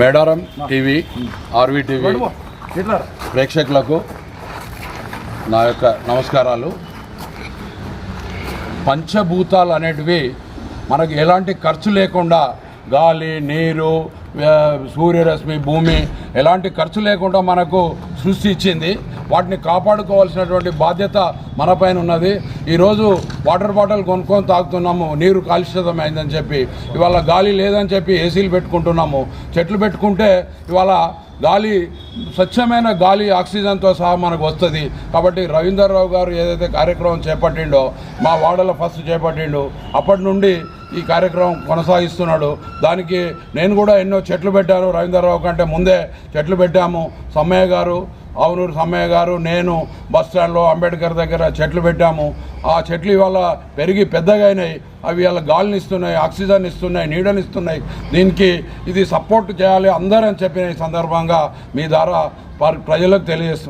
Medaram TV RV TV ప్రేక్షకులకు నా యొక్క నమస్కారాలు. పంచభూతాలు అనేటివి మనకు ఎలాంటి ఖర్చు లేకుండా గాలి నీరు సూర్యరశ్మి భూమి ఎలాంటి ఖర్చు లేకుండా మనకు సృష్టి ఇచ్చింది. వాటిని కాపాడుకోవాల్సినటువంటి బాధ్యత మనపైన ఉన్నది. ఈరోజు వాటర్ బాటిల్ కొనుక్కొని తాగుతున్నాము. నీరు కాలుష్యతం అయిందని చెప్పి ఇవాళ గాలి లేదని చెప్పి ఏసీలు పెట్టుకుంటున్నాము. చెట్లు పెట్టుకుంటే ఇవాళ గాలి స్వచ్ఛమైన గాలి ఆక్సిజన్తో సహా మనకు వస్తుంది. కాబట్టి రవీందర్రావు గారు ఏదైతే కార్యక్రమం చేపట్టిండో మా వాడలో ఫస్ట్ చేపట్టిండు అప్పటి నుండి ఈ కార్యక్రమం కొనసాగిస్తున్నాడు. దానికి నేను కూడా ఎన్నో చెట్లు పెట్టాను రవీందర్రావు కంటే ముందే. చెట్లు పెట్టాము సమ్మయ్య గారు అవునూరు సమ్మయ్య గారు నేను బస్ స్టాండ్లో అంబేద్కర్ దగ్గర చెట్లు పెట్టాము. ఆ చెట్లు ఇవాళ పెరిగి పెద్దగా అయినాయి. అవి ఇవాళ గాలిని ఇస్తున్నాయి ఆక్సిజన్ ఇస్తున్నాయి నీడని ఇస్తున్నాయి. దీనికి ఇది సపోర్ట్ చేయాలి అందరని చెప్పిన ఈ సందర్భంగా మీ ద్వారా వారి ప్రజలకు తెలియజేస్తున్నాను